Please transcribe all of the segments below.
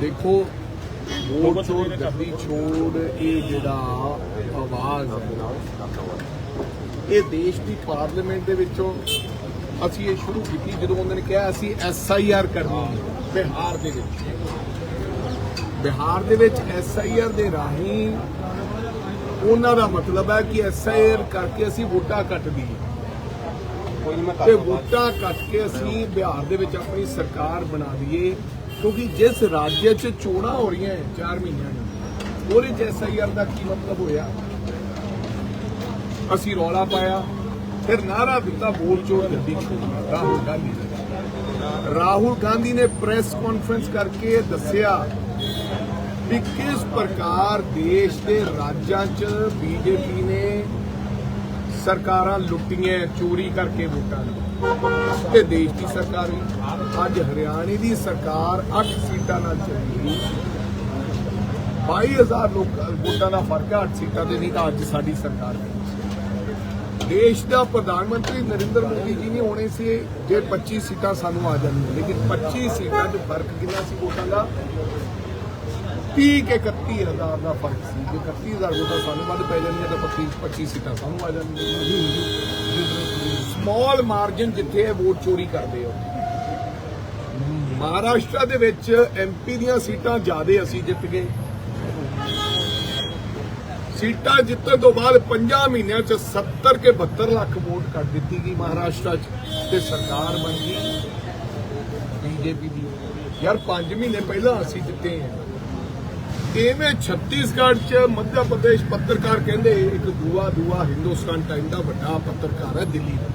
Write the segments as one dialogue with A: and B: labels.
A: ਦੇਖੋ ਵੋਟ ਚੋਰ ਗੱਡੀ ਛੋੜ ਇਹ ਜਿਹੜਾ ਆਵਾਜ਼ ਹੈ ਇਹ ਦੇਸ਼ ਦੀ ਪਾਰਲੀਮੈਂਟ ਦੇ ਵਿੱਚੋਂ ਅਸੀਂ ਇਹ ਸ਼ੁਰੂ ਕੀਤੀ ਜਦੋਂ ਉਹਨਾਂ ਨੇ ਕਿਹਾ ਅਸੀਂ ਐਸ ਆਈ ਆਰ ਕਰਨੀ ਬਿਹਾਰ ਦੇ ਵਿੱਚ। ਬਿਹਾਰ ਦੇ ਵਿੱਚ ਐਸ ਆਈ ਆਰ ਦੇ ਰਾਹੀਂ ਉਹਨਾਂ ਦਾ ਮਤਲਬ ਹੈ ਕਿ ਐਸ ਆਈ ਆਰ ਕਰਕੇ ਅਸੀਂ ਵੋਟਾਂ ਕੱਟ ਦਈਏ ਤੇ ਵੋਟਾਂ ਕੱਟ ਕੇ ਅਸੀਂ ਬਿਹਾਰ ਦੇ ਵਿੱਚ ਆਪਣੀ ਸਰਕਾਰ ਬਣਾ ਦਈਏ। ਕਿਉਂਕਿ ਜਿਸ ਰਾਜ 'ਚ ਚੋਣਾਂ ਹੋ ਰਹੀਆਂ ਹੈ 4 ਮਹੀਨਿਆਂ ਨੂੰ, ਉਹਦੇ 'ਚ ਐਸਆਈਆਰ ਦਾ ਕੀ ਮਤਲਬ ਹੋਇਆ? ਅਸੀਂ ਰੌਲਾ ਪਾਇਆ, ਫਿਰ ਨਾਰਾ ਦਿੱਤਾ ਵੋਟ ਚੋਰ ਗੱਡੀ ਰਾਹੁਲ ਗਾਂਧੀ ਨੇ। ਰਾਹੁਲ ਗਾਂਧੀ ਨੇ ਪ੍ਰੈਸ ਕਾਨਫਰੰਸ ਕਰਕੇ ਦੱਸਿਆ ਕਿ ਕਿਸ ਪ੍ਰਕਾਰ ਦੇਸ਼ ਦੇ ਰਾਜਾਂ 'ਚ ਬੀਜੇਪੀ ਨੇ ਸਰਕਾਰਾਂ ਲੁੱਟੀਆਂ, ਚੋਰੀ ਕਰਕੇ ਵੋਟਾਂ ਲਈ ਤੇ ਦੇਸ਼ ਦੀ ਸਰਕਾਰ ਵੀ। ਅੱਜ ਹਰਿਆਣੇ ਦੀ ਸਰਕਾਰ 8 ਸੀਟਾਂ ਨਾਲ ਚੱਲੀ 22000 ਲੋਕ ਵੋਟਾਂ ਦਾ ਫ਼ਰਕ ਹੈ 8 ਸੀਟਾਂ ਦੇ ਨਹੀਂ ਤਾਂ ਅੱਜ ਸਾਡੀ ਸਰਕਾਰ ਦੇਸ਼ ਦਾ ਪ੍ਰਧਾਨ ਮੰਤਰੀ ਨਰਿੰਦਰ ਮੋਦੀ ਜੀ ਨੇ ਹੋਣੇ ਸੀ, ਜੇ 25 ਸੀਟਾਂ ਸਾਨੂੰ ਆ ਜਾਂਦੀਆਂ ਲੇਕਿਨ 25 ਸੀਟਾਂ 'ਚ ਫ਼ਰਕ ਕਿੰਨਾ ਸੀ ਵੋਟਾਂ ਦਾ? 30 ਕੇ 31000 ਦਾ ਫ਼ਰਕ ਸੀ। ਜੇ 31000 ਵੋਟਾਂ ਸਾਨੂੰ ਵੱਧ ਪੈ ਜਾਂਦੀਆਂ ਤਾਂ 25 25 ਸੀਟਾਂ ਸਾਨੂੰ ਆ ਜਾਂਦੀਆਂ ਸਮਾਲ ਮਾਰਜਨ ਜਿੱਥੇ ਇਹ ਵੋਟ ਚੋਰੀ ਕਰਦੇ ਹੋ। ਮਹਾਰਾਸ਼ਟਰ ਦੇ ਵਿੱਚ ਐਮਪੀ ਦੀਆਂ ਸੀਟਾਂ ਜ਼ਿਆਦੇ ਅਸੀਂ ਜਿੱਤ ਗਏ। ਸੀਟਾਂ ਜਿੱਤਣ ਤੋਂ ਬਾਅਦ 5 ਮਹੀਨਿਆਂ ਚ 70 ਕੇ 72 ਲੱਖ ਵੋਟ ਕੱਟ ਦਿੱਤੀ ਗਈ ਮਹਾਰਾਸ਼ਟਰ ਚ ਤੇ ਸਰਕਾਰ ਬਣ ਗਈ ਬੀਜੇਪੀ ਦੀ। ਯਾਰ 5 ਮਹੀਨੇ ਪਹਿਲਾਂ ਅਸੀਂ ਜਿੱਤੇ ਹਾਂ। ਇਵੇਂ ਛੱਤੀਸਗੜ੍ਹ ਚ ਮੱਧ ਪ੍ਰਦੇਸ਼ ਪੱਤਰਕਾਰ ਕਹਿੰਦੇ ਇੱਕ ਦੂਆ ਦੂਆ ਹਿੰਦੁਸਤਾਨ ਟਾਈਮ ਦਾ ਵੱਡਾ ਪੱਤਰਕਾਰ ਹੈ ਦਿੱਲੀ ਦਾ।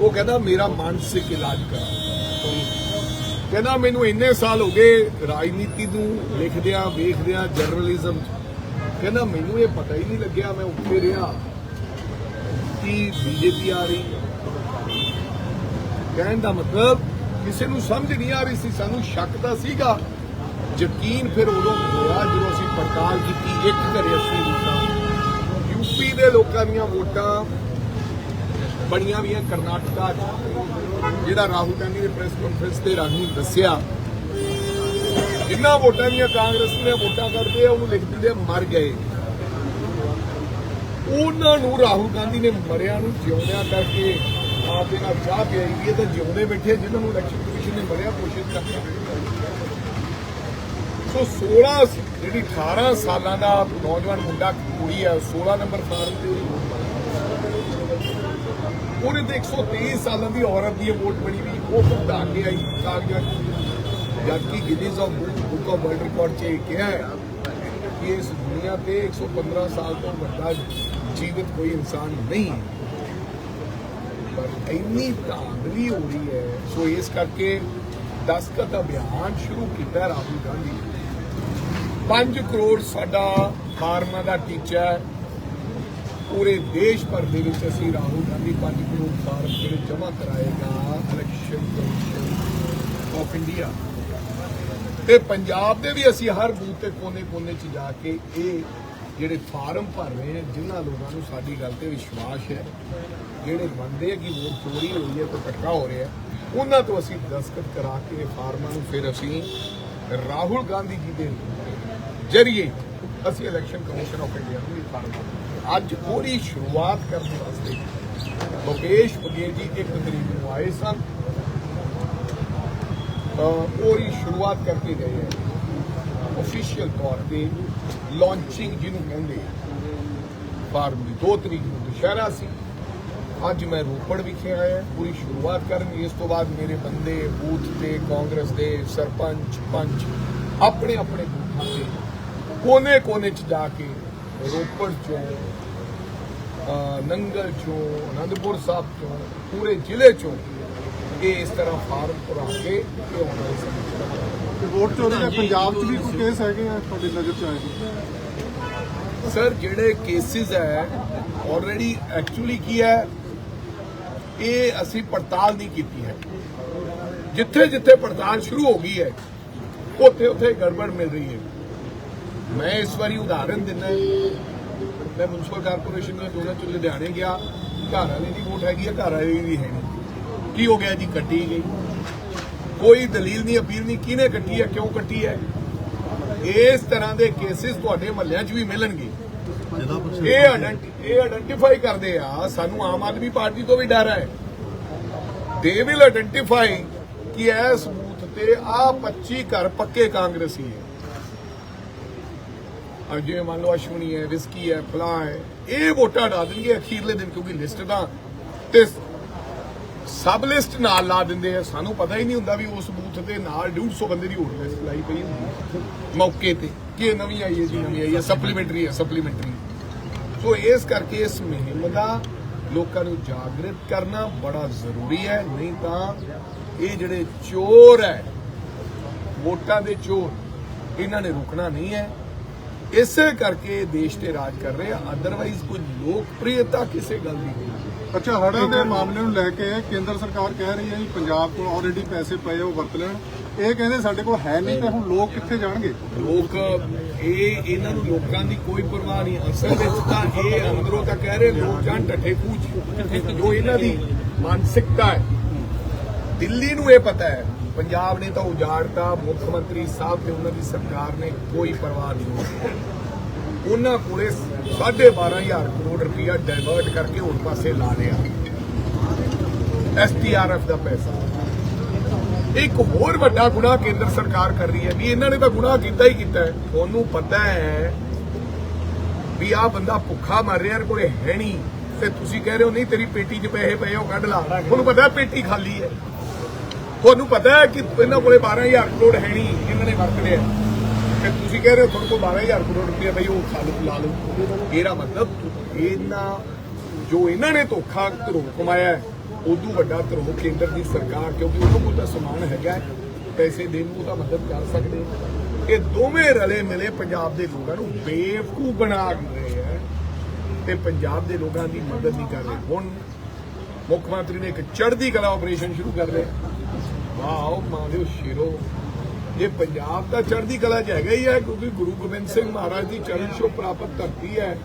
A: ਉਹ ਕਹਿੰਦਾ, ਮੇਰਾ ਮਾਨਸਿਕ ਇਲਾਜ ਕਰਾ। ਕਹਿੰਦਾ, ਮੈਨੂੰ ਇੰਨੇ ਸਾਲ ਹੋ ਗਏ ਰਾਜਨੀਤੀ ਨੂੰ ਲਿਖਦਿਆਂ, ਵੇਖਦਿਆਂ, ਜਰਨਲਿਜ਼ਮ ਕਹਿੰਦਾ, ਮੈਨੂੰ ਇਹ ਪਤਾ ਹੀ ਨਹੀਂ ਲੱਗਿਆ, ਮੈਂ ਉੱਥੇ ਰਿਹਾ ਕਿ ਬੀਜੇਪੀ ਆ ਰਹੀ ਕਹਿਣ ਦਾ ਮਤਲਬ, ਕਿਸੇ ਨੂੰ ਸਮਝ ਨਹੀਂ ਆ ਰਹੀ ਸੀ, ਸਾਨੂੰ ਸ਼ੱਕ ਤਾਂ ਸੀਗਾ। ਯਕੀਨ ਫਿਰ ਉਦੋਂ ਹੋਇਆ ਜਦੋਂ ਅਸੀਂ ਪੜਤਾਲ ਕੀਤੀ, ਇੱਕ ਘਰੇ 80 ਵੋਟਾਂ ਯੂਪੀ ਦੇ ਲੋਕਾਂ ਦੀਆਂ ਵੋਟਾਂ ਬਣੀਆਂ ਵੀ ਹੈ ਕਰਨਾਟਕਾ ਜਿਹੜਾ ਰਾਹੁਲ ਗਾਂਧੀ ਨੇ ਪ੍ਰੈਸ ਕਾਨਫਰੰਸ ਤੇ ਰਾਹੀਂ ਦੱਸਿਆ, ਜਿੰਨਾ ਵੋਟਾਂ ਦੀਆਂ ਕਾਂਗਰਸ ਨੇ ਵੋਟਾਂ ਕਰਦੇ ਆ, ਉਹਨੂੰ ਲਿਖ ਦਿੰਦੇ ਮਰ ਗਏ। ਉਹਨਾਂ ਨੂੰ ਰਾਹੁਲ ਗਾਂਧੀ ਨੇ ਮਰਿਆਂ ਨੂੰ ਜਿਉਂਦਿਆਂ ਕਰਕੇ ਆਪ ਦੇ ਨਾਲ ਚਾਹ ਪਿਆਈ ਵੀ ਇਹ ਤਾਂ ਜਿਉਂਦੇ ਬੈਠੇ ਜਿਨ੍ਹਾਂ ਨੂੰ ਇਲੈਕਸ਼ਨ ਕਮਿਸ਼ਨ ਨੇ ਮਰਿਆ ਕੋਸ਼ਿਸ਼ ਕਰਨਾ ਸੋ 16 ਜਿਹੜੀ 18 ਸਾਲਾਂ ਦਾ ਨੌਜਵਾਨ ਮੁੰਡਾ, ਕੁੜੀ ਹੈ 16 ਨੰਬਰ ਫਾਰਮ ਤੇ ਉਹਦੇ ਤੇ 123 ਸਾਲਾਂ ਦੀ ਔਰਤ ਦੀ ਵੋਟ ਬਣੀ ਵੀ ਉਹ ਭੁਗਤਾ ਕੇ ਆਈ। ਕਾਗਜ਼ਾਂ 'ਚ। ਜਦਕਿ Guinness of book of world record 'ਚ ਇਹ ਕਿਹਾ ਹੈ ਕਿ ਇਸ ਦੁਨੀਆ ਤੇ 115 ਸਾਲ ਤੋਂ ਵੱਡਾ ਜੀਵਤ ਕੋਈ ਇਨਸਾਨ ਨਹੀਂ ਪਰ ਇੰਨੀ ਧਾਂਦਲੀ ਹੋ ਰਹੀ ਹੈ। ਸੋ ਇਸ ਕਰਕੇ ਦਸਤਖਤ ਅਭਿਆਨ ਸ਼ੁਰੂ ਕੀਤਾ ਰਾਹੁਲ ਗਾਂਧੀ। ਨੇ 5 ਕਰੋੜ ਸਾਡਾ ਫਾਰਮਾਂ ਦਾ ਟੀਚਾ ਪੂਰੇ ਦੇਸ਼ ਭਰ ਦੇ ਵਿੱਚ ਅਸੀਂ ਰਾਹੁਲ ਗਾਂਧੀ 5 ਕਰੋੜ ਫਾਰਮ ਜਿਹੜੇ ਜਮ੍ਹਾਂ ਕਰਾਏਗਾ ਇਲੈਕਸ਼ਨ ਕਮਿਸ਼ਨ ਆਫ ਇੰਡੀਆ ਤੇ ਪੰਜਾਬ ਦੇ ਵੀ ਅਸੀਂ ਹਰ ਬੂਥ ਤੇ ਕੋਨੇ-ਕੋਨੇ 'ਚ ਜਾ ਕੇ ਇਹ ਜਿਹੜੇ ਫਾਰਮ ਭਰ ਰਹੇ ਹਾਂ ਜਿਨ੍ਹਾਂ ਲੋਕਾਂ ਨੂੰ ਸਾਡੀ ਗੱਲ ਤੇ ਵਿਸ਼ਵਾਸ ਹੈ, ਜਿਹੜੇ ਮੰਨਦੇ ਆ ਕਿ ਵੋਟ ਚੋਰੀ ਹੋਈ ਹੈ ਕੋਈ ਧੱਕਾ ਹੋ ਰਿਹਾ ਉਹਨਾਂ ਤੋਂ ਅਸੀਂ ਦਸਤਖਤ ਕਰਾ ਕੇ ਇਹ ਫਾਰਮਾਂ ਨੂੰ ਫਿਰ ਅਸੀਂ ਰਾਹੁਲ ਗਾਂਧੀ ਜੀ ਦੇ ਜਰੀਏ ਅਸੀਂ ਇਲੈਕਸ਼ਨ ਕਮਿਸ਼ਨ ਆਫ ਇੰਡੀਆ ਨੂੰ ਇਹ ਫਾਰਮ ਅੱਜ ਉਹਦੀ ਸ਼ੁਰੂਆਤ ਕਰਨ ਵਾਸਤੇ ਮੁਕੇਸ਼ ਬਗੇਲ ਜੀ ਇੱਕ ਤਰੀਕ ਨੂੰ ਆਏ ਸਨ। ਉਹਦੀ ਸ਼ੁਰੂਆਤ ਕਰਕੇ ਗਏ ਹੈ। ਅਫੀਸ਼ੀਅਲ ਤੌਰ ਤੇ ਲਾਂਚਿੰਗ ਜਿਹਨੂੰ ਕਹਿੰਦੇ ਫਾਰਮ ਦੀ 2 ਤਰੀਕ ਨੂੰ ਦੁਸ਼ਹਿਰਾ ਸੀ। ਅੱਜ ਮੈਂ ਰੋਪੜ ਵਿਖੇ ਆਇਆ। ਪੂਰੀ ਸ਼ੁਰੂਆਤ ਕਰਨ। ਇਸ ਤੋਂ ਬਾਅਦ ਮੇਰੇ ਬੰਦੇ, ਬੂਥ ਤੇ ਕਾਂਗਰਸ ਦੇ ਸਰਪੰਚ, ਪੰਚ ਆਪਣੇ ਆਪਣੇ ਬੂਥਾਂ ਤੇ ਕੋਨੇ ਕੋਨੇ ਚ ਜਾ ਕੇ ਰੋਪੜ ਚੋਂ ਅਹ ਨੰਗਲ ਚੋਂ ਅਨੰਦਪੁਰ ਸਾਹਿਬ ਚੋਂ ਪੂਰੇ ਜ਼ਿਲ੍ਹੇ ਚੋਂ ਇਹ ਇਸ ਤਰ੍ਹਾਂ ਫਾਰਮ ਭਰਾ ਕੇ ਇਹ ਆਉਣਾ ਸੀ
B: ਤੇ ਵੋਟ ਚੋਰੀ ਦਾ ਪੰਜਾਬ 'ਚ ਵੀ ਕੋਈ ਕੇਸ ਹੈਗੇ ਆ ਤੁਹਾਡੀ ਨਜ਼ਰ 'ਚ ਆਏ
A: ਸਰ ਜਿਹੜੇ ਕੇਸਿਸ ਹੈ ਆਲਰੇਡੀ ਐਕਚੁਅਲੀ ਕੀ ਹੈ ਇਹ ਅਸੀਂ ਪੜਤਾਲ ਨਹੀਂ ਕੀਤੀ ਹੈ ਜਿੱਥੇ ਜਿੱਥੇ ਪੜਤਾਲ ਸ਼ੁਰੂ ਹੋ ਗਈ ਹੈ ਉੱਥੇ ਉੱਥੇ ਗੜਬੜ ਮਿਲ ਰਹੀ ਹੈ ਮੈਂ ਇਸ ਵਾਰੀ ਉਦਾਹਰਨ ਦਿੰਦਾ ਮੈਂ ਮੁਨਸਪਲ ਕਾਰਪੋਰੇਸ਼ਨ ਦੀਆਂ ਚੋਣਾਂ ਚ ਲੁਧਿਆਣੇ ਗਿਆ। ਘਰ ਵਾਲੇ ਦੀ ਵੋਟ ਹੈਗੀ ਹੈ ਘਰ ਵਾਲੇ ਦੀ ਹੈ ਕੀ ਹੋ ਗਿਆ ਜੀ? ਕੱਟੀ ਗਈ। ਕੋਈ ਦਲੀਲ ਨਹੀਂ ਅਪੀਲ ਨਹੀਂ ਕਿਹਨੇ ਕੱਟੀ ਹੈ ਕਿਉਂ ਕੱਟੀ ਹੈ ਇਸ ਤਰ੍ਹਾਂ ਦੇ ਕੇਸਿਸ ਤੁਹਾਡੇ ਮਹੱਲਿਆਂ 'ਚ ਵੀ ਮਿਲਣਗੇ। ਇਹ ਇਹ ਆਇਡੈਂਟੀਫਾਈ ਕਰਦੇ ਆ ਸਾਨੂੰ ਆਮ ਆਦਮੀ ਪਾਰਟੀ ਤੋਂ ਵੀ ਡਰ ਹੈ। ਦੇ ਵਿਲ ਆਇਡੈਂਟੀਫਾਈ ਕਿ ਇਸ ਬੂਥ ਤੇ ਆ 25 ਘਰ ਪੱਕੇ ਕਾਂਗਰਸੀ ਹੈ। ਔਰ ਜਿਵੇਂ ਮੰਨ ਲਓ ਅਸ਼ਵਨੀ ਹੈ, ਵਿਸਕੀ ਹੈ, ਫਲਾਂ ਹੈ, ਇਹ ਵੋਟਾਂ ਡਾ ਦੇਣਗੇ ਅਖੀਰਲੇ ਦਿਨ ਕਿਉਂਕਿ ਲਿਸਟ ਦਾ ਤੇ ਸਬ ਲਿਸਟ ਨਾਲ ਲਾ ਦਿੰਦੇ ਆ। ਸਾਨੂੰ ਪਤਾ ਹੀ ਨਹੀਂ ਹੁੰਦਾ ਵੀ ਉਸ ਬੂਥ ਦੇ ਨਾਲ 150 ਬੰਦੇ ਦੀ ਵੋਟ ਲਿਸਟ ਲਾਈ ਪਈ ਹੁੰਦੀ ਮੌਕੇ ਤੇ ਕਿ ਨਵੀਂ ਆਈ ਹੈ ਜੀ, ਨਵੀਂ ਆਈ ਹੈ ਸਪਲੀਮੈਂਟਰੀ ਹੈ ਸਪਲੀਮੈਂਟਰੀ ਸੋ ਇਸ ਕਰਕੇ ਇਸ ਮੁਹਿੰਮ ਦਾ ਲੋਕਾਂ ਨੂੰ ਜਾਗਰਿਤ ਕਰਨਾ ਬੜਾ ਜ਼ਰੂਰੀ ਹੈ, ਨਹੀਂ ਤਾਂ ਇਹ ਜਿਹੜੇ ਚੋਰ ਹੈ, ਵੋਟਾਂ ਦੇ ਚੋਰ, ਇਹਨਾਂ ਨੇ ਰੁਕਣਾ ਨਹੀਂ ਹੈ। ਇਸੇ ਕਰਕੇ ਦੇਸ਼ ਤੇ ਰਾਜ ਕਰ ਰਹੇ ਆ। ਅਦਰਵਾਈਜ਼ ਕੋਈ ਲੋਕਪ੍ਰਿਯਤਾ ਕਿਸੇ ਗੱਲ ਦੀ ਨਹੀਂ
B: ਅੱਛਾ ਹੜ੍ਹਾਂ ਦੇ ਮਾਮਲੇ ਨੂੰ ਲੈ ਕੇ ਕੇਂਦਰ ਸਰਕਾਰ ਕਹਿ ਰਹੀ ਹੈ ਕਿ ਪੰਜਾਬ ਕੋਲ ਆਲਰੇਡੀ ਪੈਸੇ ਪਏ ਉਹ ਵਰਤ ਲੈਣ। ਇਹ ਕਹਿੰਦੇ ਸਾਡੇ ਕੋਲ ਹੈ ਨਹੀਂ ਤੇ ਹੁਣ ਲੋਕ ਕਿੱਥੇ ਜਾਣਗੇ?
A: ਲੋਕ ਇਹ ਇਹਨਾਂ ਨੂੰ ਲੋਕਾਂ ਦੀ ਕੋਈ ਪਰਵਾਹ ਨਹੀਂ। ਅਸਲ ਵਿੱਚ ਤਾਂ ਇਹ ਅੰਦਰੋਂ ਤਾਂ ਕਹਿ ਰਹੇ ਲੋਕ ਜਾਣ ਟੱਠੇ ਕੂਚ ਜੋ ਇਹਨਾਂ ਦੀ ਮਾਨਸਿਕਤਾ ਹੈ। ਦਿੱਲੀ ਨੂੰ ਇਹ ਪਤਾ ਹੈ। ਪੰਜਾਬ ਨੇ ਤਾਂ ਉਜਾੜਤਾ ਮੁੱਖ ਮੰਤਰੀ ਸਾਹਿਬ ਤੇ ਉਹਨਾਂ ਦੀ ਸਰਕਾਰ ਨੇ ਕੋਈ ਪਰਵਾਹ ਨਹੀਂ ਕੀਤੀ। ਉਹਨਾਂ ਕੋਲੇ 12500 ਕਰੋੜ ਰੁਪਇਆ ਡਾਇਵਰਟ ਕਰਕੇ ਹੋਰ ਪਾਸੇ ਲਾ ਲਿਆ। ਐਸਟੀਆਰਐਫ ਦਾ ਪੈਸਾ। ਇੱਕ ਹੋਰ ਵੱਡਾ ਗੁਨਾਹ ਕੇਂਦਰ ਸਰਕਾਰ ਕਰ ਰਹੀ ਹੈ। ਵੀ ਇਹਨਾਂ ਨੇ ਤਾਂ ਗੁਨਾਹ ਕੀਤਾ ਹੀ ਕੀਤਾ ਤੁਹਾਨੂੰ ਪਤਾ ਹੈ ਵੀ ਆਹ ਬੰਦਾ ਭੁੱਖਾ ਮਰ ਰਿਹਾ ਇਹਦੇ ਕੋਲੇ ਹੈ ਨਹੀਂ। ਤੇ ਤੁਸੀਂ ਕਹਿ ਰਹੇ ਹੋ ਨਹੀਂ ਤੇਰੀ ਪੇਟੀ 'ਚ ਪੈਸੇ ਪਏ ਆ, ਉਹ ਕੱਢ ਲਾ। ਤੁਹਾਨੂੰ ਪਤਾ ਪੇਟੀ ਖਾਲੀ ਹੈ। ਤੁਹਾਨੂੰ ਪਤਾ ਹੈ ਕਿ ਇਹਨਾਂ ਕੋਲੇ 12000 ਕਰੋੜ ਹੈ ਨਹੀਂ ਇਹਨਾਂ ਨੇ ਵਰਤ ਲਿਆ ਤੇ ਤੁਸੀਂ ਕਹਿ ਰਹੇ ਹੋ ਤੁਹਾਡੇ ਕੋਲ 12000 ਕਰੋੜ ਰੁਪਏ ਬਈ ਉਹ ਖਾ ਲਾ ਲਓ। ਇਹਦਾ ਮਤਲਬ ਇਹਨਾਂ ਜੋ ਇਹਨਾਂ ਨੇ ਧੋਖਾ ਧਰੋ ਕਮਾਇਆ ਹੈ, ਉਦੋਂ ਵੱਡਾ ਧਰੋ ਕੇਂਦਰ ਦੀ ਸਰਕਾਰ ਕਿਉਂਕਿ ਉਹਨਾਂ ਕੋਲ ਤਾਂ ਸਮਾਨ ਹੈਗਾ ਪੈਸੇ ਦੇਣ ਨੂੰ ਤਾਂ ਮਦਦ ਕਰ ਸਕਦੇ ਇਹ ਦੋਵੇਂ ਰਲੇ ਮਿਲੇ ਪੰਜਾਬ ਦੇ ਲੋਕਾਂ ਨੂੰ ਬੇਵਕੂਫ ਬਣਾ ਰਹੇ ਹੈ ਤੇ ਪੰਜਾਬ ਦੇ ਲੋਕਾਂ ਦੀ ਮਦਦ ਨਹੀਂ ਕਰ ਰਹੇ। ਹੁਣ ਮੁੱਖ ਮੰਤਰੀ ਨੇ ਇੱਕ ਚੜ੍ਹਦੀ ਕਲਾ ਆਪਰੇਸ਼ਨ ਸ਼ੁਰੂ ਕਰ ਲਿਆ। ਵਾਓ ਮਾਲਿਓ ਸ਼ੇਰੋ। ਇਹ ਪੰਜਾਬ ਦਾ ਚੜ੍ਹਦੀ ਕਲਾ ਚ ਹੈਗਾ ਹੀ ਹੈ, ਕਿਉਂਕਿ ਗੁਰੂ ਗੋਬਿੰਦ ਸਿੰਘ ਮਹਾਰਾਜ ਦੀ ਚਰਨ ਛੋਹ ਪ੍ਰਾਪਤ ਧਰਤੀ ਹੈ।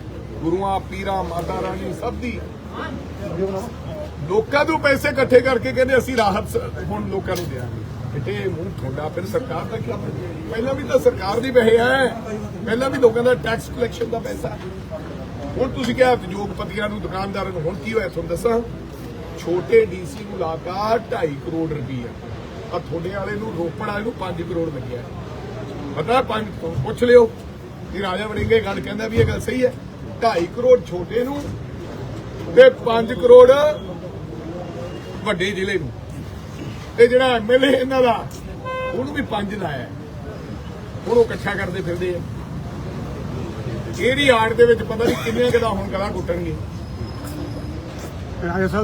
A: ਗੁਰੂਆਂ, ਪੀਰਾਂ, ਮਾਤਾ ਰਾਣੀ ਸਭ ਦੀ। ਲੋਕਾਂ ਤੋਂ ਪੈਸੇ ਇਕੱਠੇ ਕਰਕੇ ਕਹਿੰਦੇ ਅਸੀਂ ਰਾਹਤ ਹੁਣ ਲੋਕਾਂ ਨੂੰ ਦੇਵਾਂਗੇ ਕਿਤੇ ਮੂੰਹ ਠੋਡਾ, ਫਿਰ ਸਰਕਾਰ ਦਾ ਕੀ ਪਹਿਲਾਂ ਵੀ ਤਾਂ ਸਰਕਾਰ ਦੀ ਪੈਸੇ ਹੈ। ਪਹਿਲਾਂ ਵੀ ਲੋਕਾਂ ਦਾ ਟੈਕਸ ਕਲੈਕਸ਼ਨ ਦਾ ਪੈਸਾ। ਹੁਣ ਤੁਸੀਂ ਕਿਹਾ ਉਦਯੋਗਪਤੀਆਂ ਨੂੰ, ਦੁਕਾਨਦਾਰਾਂ ਨੂੰ, ਹੁਣ ਕੀ ਹੋਇਆ? ਤੁਹਾਨੂੰ ਦੱਸਾਂ? ਛੋਟੇ ਡੀਸੀ ਨੂੰ ਲਾਤਾ 2.5 ਕਰੋੜ ਰੁਪਈਆ ਆ ਤੁਹਾਡੇ ਵਾਲੇ ਨੂੰ ਰੋਪੜ ਵਾਲੇ ਨੂੰ 5 ਕਰੋੜ ਲੱਗਿਆ ਪਤਾ ਪੰਜ ਪੁੱਛ ਲਿਓ। ਕਿ ਰਾਜਾ ਵੜਿੰਗੇ ਗੱਲ ਕਹਿੰਦਾ ਵੀ ਇਹ ਗੱਲ ਸਹੀ ਹੈ। 2.5 ਕਰੋੜ ਛੋਟੇ ਨੂੰ ਤੇ 5 ਕਰੋੜ ਵੱਡੇ ਜ਼ਿਲ੍ਹੇ ਨੂੰ। ਤੇ ਜਿਹੜਾ ਐਮਐਲਏ ਇਹਨਾਂ ਦਾ, ਉਹਨੂੰ ਵੀ 5 ਲਾਇਆ ਹੁਣ ਉਹ ਇਕੱਠਾ ਕਰਦੇ ਫਿਰਦੇ ਆ ਇਹਦੀ ਆੜ ਦੇ ਵਿੱਚ ਪਤਾ ਨਹੀਂ ਕਿੰਨੇ ਕਿਦਾ ਹੁਣ ਗਲਾ ਘੁੱਟਣਗੇ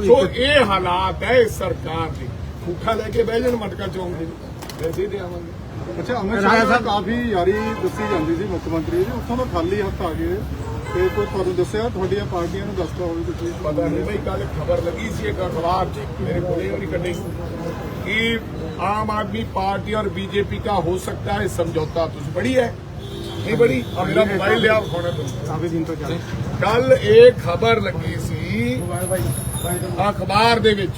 A: ਸੋ ਇਹ ਹਾਲਾਤ ਹੈ ਇਸ ਸਰਕਾਰ ਦੀ। ਖੂਖਾ ਲੈ ਕੇ ਬਹਿ ਜਾਣ ਮਟਕਾ ਚੌਂਕ ਦੇ ਵੈਸੇ ਹੀ ਦੇਵਾਂਗੇ
B: ਅੱਛਾ ਅਮਰ
C: ਰਾਜਾ ਸਾਹਿਬ
B: ਕਾਫੀ ਯਾਰੀ ਦੱਸੀ ਜਾਂਦੀ ਸੀ ਮੁੱਖ ਮੰਤਰੀ ਦੀ। ਉੱਥੋਂ ਤਾਂ ਖਾਲੀ ਹੱਥ ਆ ਗਏ। ਤੇ ਕੋਈ ਤੁਹਾਨੂੰ ਦੱਸਿਆ? ਤੁਹਾਡੀਆਂ ਪਾਰਟੀਆਂ ਨੂੰ ਦੱਸਦਾ ਹੋਵੇ ਤੁਸੀਂ।
A: ਪਤਾ ਨਹੀਂ ਬਈ ਕੱਲ ਖਬਰ ਲੱਗੀ ਸੀ ਇੱਕ ਅਖਬਾਰ 'ਚ ਮੇਰੇ ਕੋਲੇ ਵੀ ਕੱਢੀ। ਕਿ ਆਮ ਆਦमी पार्टी और बीजेपी का हो सकता है समझौता तुझ बड़ी है नहीं बड़ी अब मेरा मोबाइल ले आओ
C: ਕਾਫੀ ਦਿਨ ਤੋਂ ਚੱਲ
A: ਕੱਲ ਇਹ ਖਬਰ ਲੱਗੀ ਸੀ ਅਖਬਾਰ ਦੇ ਵਿੱਚ।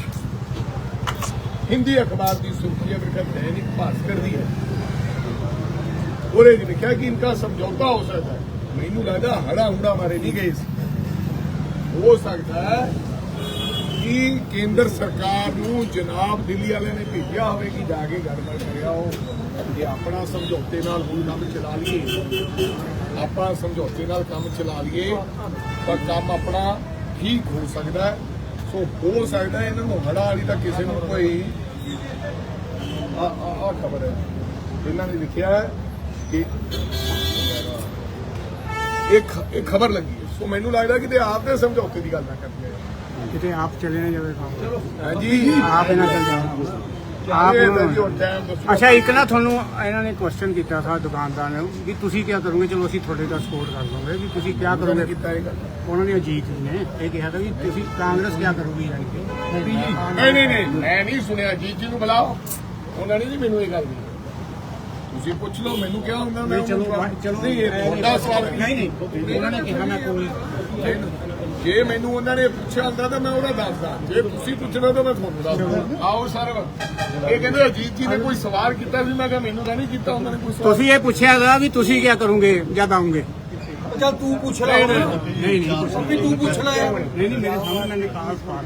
A: ਹਿੰਦੀ ਅਖਬਾਰ ਦੀ ਸੁਰਖੀ ਹੈ ਮੇਰੇ ਖਿਆਲ ਦੀ ਹੈ। ਉਹਦੇ ਲਿਖਿਆ ਕਿ ਇਨਕਾ ਸਮਝੌਤਾ ਹੋ ਸਕਦਾ ਹੈ। ਮੈਨੂੰ ਲੱਗਦਾ ਹੜਾ ਹੁੜਾ ਮਾਰੇ ਨਹੀਂ ਗਏ ਸੀ। ਹੋ ਸਕਦਾ ਹੈ ਕਿ ਕੇਂਦਰ ਸਰਕਾਰ ਨੂੰ ਜਨਾਬ ਦਿੱਲੀ ਵਾਲੇ ਨੇ ਭੇਜਿਆ ਹੋਵੇ ਕਿ ਜਾ ਕੇ ਗੱਲਬਾਤ ਕਰਿਆ ਉਹ ਜੇ ਆਪਣਾ ਸਮਝੌਤੇ ਨਾਲ ਹੁਣ ਕੰਮ ਚਲਾ ਲਈਏ। ਆਪਾਂ ਸਮਝੌਤੇ ਨਾਲ ਕੰਮ ਚਲਾ ਲਈਏ ਤਾਂ ਕੰਮ ਆਪਣਾ ਠੀਕ ਹੋ ਸਕਦਾ ਹੈ। ਸੋ ਹੋ ਸਕਦਾ ਇਹਨਾਂ ਨੂੰ ਹੜਾ ਵਾਲੀ ਤਾਂ ਕਿਸੇ ਨੂੰ ਕੋਈ ਆ ਆ ਖਬਰ ਹੈ। ਇਹਨਾਂ ਨੇ ਲਿਖਿਆ ਹੈ ਕਿ ਇੱਕ ਇੱਕ ਖਬਰ ਲੱਗੀ ਹੈ। ਸੋ ਮੈਨੂੰ ਲੱਗਦਾ ਕਿ ਤੇ ਆਪ ਦੇ ਸਮਝੌਤੇ ਦੀ ਗੱਲ ਨਾ ਕਰਦੇ
C: ਕਿਤੇ ਆਪ ਚਲੇ ਨਾ ਜਾਵੇ ਕੰਮ।
A: ਹਾਂਜੀ।
C: ਆਪ ਇਹਨਾਂ ਚੱਲ ਜਾਓ ਆਪ
A: ਤਾਂ।
C: ਅੱਛਾ ਇੱਕ ਨਾ ਤੁਹਾਨੂੰ ਇਹਨਾਂ ਨੇ ਕੁਐਸਚਨ ਕੀਤਾ ਸੀ ਦੁਕਾਨਦਾਰ ਨੇ ਵੀ ਤੁਸੀਂ ਕੀ ਕਰੋਗੇ? ਚਲੋ ਅਸੀਂ ਤੁਹਾਡੇ ਦਾ ਸਪੋਰਟ ਕਰ ਲਵਾਂਗੇ ਵੀ ਤੁਸੀਂ ਕੀ ਕਰੋਗੇ? ਉਹਨਾਂ ਨੇ ਅਜੀਤ ਜੀ ਨੇ ਇਹ ਕਿਹਾ ਸੀ ਵੀ ਤੁਸੀਂ ਕਾਂਗਰਸ ਕੀ ਕਰੂਗੀ ਯਾਨੀ ਕਿ? ਵੀ
A: ਨਹੀਂ ਨਹੀਂ ਨਹੀਂ। ਮੈਂ ਨਹੀਂ ਸੁਣਿਆ। ਜੀ ਜੀ ਨੂੰ ਬੁਲਾਓ। ਉਹਨਾਂ ਨੇ ਜੀ ਮੈਨੂੰ ਇਹ ਗੱਲ ਨਹੀਂ ਤੁਸੀਂ ਪੁੱਛ ਲਓ ਮੈਨੂੰ ਕਿਹਾ ਹੁੰਦਾ ਮੈਂ
C: ਚਲੋ ਚਲੋ
A: ਨਹੀਂ ਇਹ ਤੁਹਾਡਾ ਸਵਾਲ
C: ਨਹੀਂ ਨਹੀਂ ਉਹਨਾਂ ਨੇ ਕਿਹਾ ਮੈਂ ਕੋਈ
A: ਜੇ ਮੈਨੂੰ ਉਹਨਾਂ ਨੇ ਪੁੱਛਿਆ ਹੁੰਦਾ ਤਾਂ ਮੈਂ ਉਹਦਾ ਦੱਸਦਾ। ਜੇ ਤੁਸੀਂ ਪੁੱਛਣਾ ਤਾਂ ਮੈਂ ਤੁਹਾਨੂੰ ਦੱਸਦਾ। ਆਓ ਸਰ ਇਹ ਕਹਿੰਦੇ ਅਜੀਤ ਜੀ ਨੇ ਕੋਈ ਸਵਾਲ ਕੀਤਾ ਸੀ? ਮੈਂ ਕਿਹਾ ਮੈਨੂੰ ਤਾਂ ਨਹੀਂ ਕੀਤਾ ਉਹਨਾਂ ਨੇ ਕੋਈ ਸਵਾਲ।
C: ਤੁਸੀਂ ਇਹ ਪੁੱਛਿਆਗਾ ਵੀ ਤੁਸੀਂ ਕੀ ਕਰੋਗੇ ਜਦ ਆਉਂਗੇ?
D: ਚਲ ਤੂੰ ਪੁੱਛ ਲੈ
A: ਨਹੀਂ
C: ਨਹੀਂ।
D: ਤੂੰ ਪੁੱਛ ਲੈ।
C: ਨਹੀਂ ਨਹੀਂ ਮੇਰੇ ਸਾਹਮਣੇ ਨਿਕਾਲ ਸਵਾਲ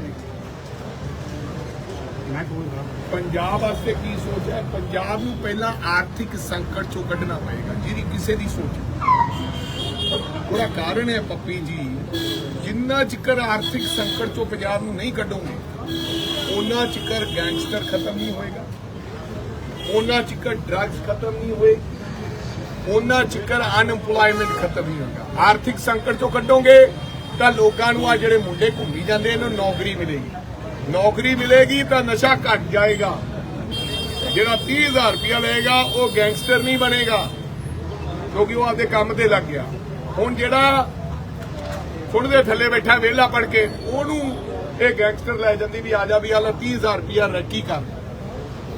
C: ਮੈਂ ਕੋਈ
A: ਪੰਜਾਬ ਵਾਸਤੇ ਕੀ ਸੋਚ ਹੈ? ਪੰਜਾਬ ਨੂੰ ਪਹਿਲਾਂ ਆਰਥਿਕ ਸੰਕਟ ਚੋਂ ਕੱਢਣਾ ਪਏਗਾ ਜਿਹੜੀ ਕਿਸੇ ਦੀ ਸੋਚ ਉਹਦਾ ਕਾਰਨ ਹੈ ਪੱਪੀ ਜੀ ਜਿੰਨਾ ਚਿਕਰ ਆਰਥਿਕ ਸੰਕਟ ਚੋਂ ਪੰਜਾਬ ਨੂੰ ਨਹੀਂ ਕੱਢੋਗੇ ਉਹਨਾਂ ਚਿਕਰ ਗੈਂਗਸਟਰ ਖਤਮ ਨਹੀਂ ਹੋਏਗਾ। ਉਹਨਾਂ ਚਿਕਰ ਡਰੱਗਸ ਖਤਮ ਨਹੀਂ ਹੋਏਗੀ। ਉਹਨਾਂ ਚਿਕਰ ਅਨਪਲਾਈਮੈਂਟ ਖਤਮ ਨਹੀਂ ਹੋਏਗਾ। ਆਰਥਿਕ ਸੰਕਟ ਚੋਂ ਕੱਢੋਗੇ ਤਾਂ ਲੋਕਾਂ ਨੂੰ ਆ ਜਿਹੜੇ ਮੁੰਡੇ ਘੁੰਮੀ ਜਾਂਦੇ ਇਹਨਾਂ ਨੂੰ ਨੌਕਰੀ ਮਿਲੇਗੀ। ਨੌਕਰੀ ਮਿਲੇਗੀ ਤਾਂ ਨਸ਼ਾ ਘਟ ਜਾਏਗਾ। ਜਿਹੜਾ 30000 ਰੁਪਇਆ ਲਏਗਾ, ਉਹ ਗੈਂਗਸਟਰ ਨਹੀਂ ਬਣੇਗਾ, ਕਿਉਂਕਿ ਉਹ ਆਪਦੇ ਕੰਮ ਤੇ ਲੱਗ ਗਿਆ। ਹੁਣ ਜਿਹੜਾ ਫੁੱਟ ਦੇ ਥੱਲੇ ਬੈਠਾ ਵਿਹਲਾ ਪੜ ਕੇ, ਉਹਨੂੰ ਇਹ ਗੈਂਗਸਟਰ ਲੈ ਜਾਂਦੀ ਵੀ ਆ ਜਾ ਵੀ ਆਲਾ 30000 ਰੁਪਇਆ ਰੱਖੀ ਕਰ।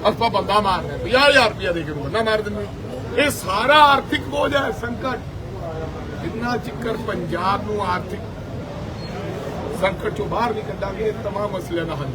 A: ਆਪਾਂ ਬੰਦਾ ਮਾਰਨਾ 50000 ਰੁਪਇਆ ਦੇ ਕੇ ਉਹਨੂੰ ਬੰਦਾ ਮਾਰ ਦਿੰਦੇ ਇਹ ਸਾਰਾ ਆਰਥਿਕ ਬੋਝ ਹੈ, ਸੰਕਟ। ਜਿੰਨਾ ਚਿੱਕਰ ਪੰਜਾਬ ਨੂੰ ਆਰਥਿਕ ਸੰਕਟ ਚੋਂ ਬਾਹਰ ਨਹੀਂ ਕੱਢਾਂਗੇ ਇਹ ਤਮਾਮ ਮਸਲਿਆਂ ਦਾ ਹੱਲ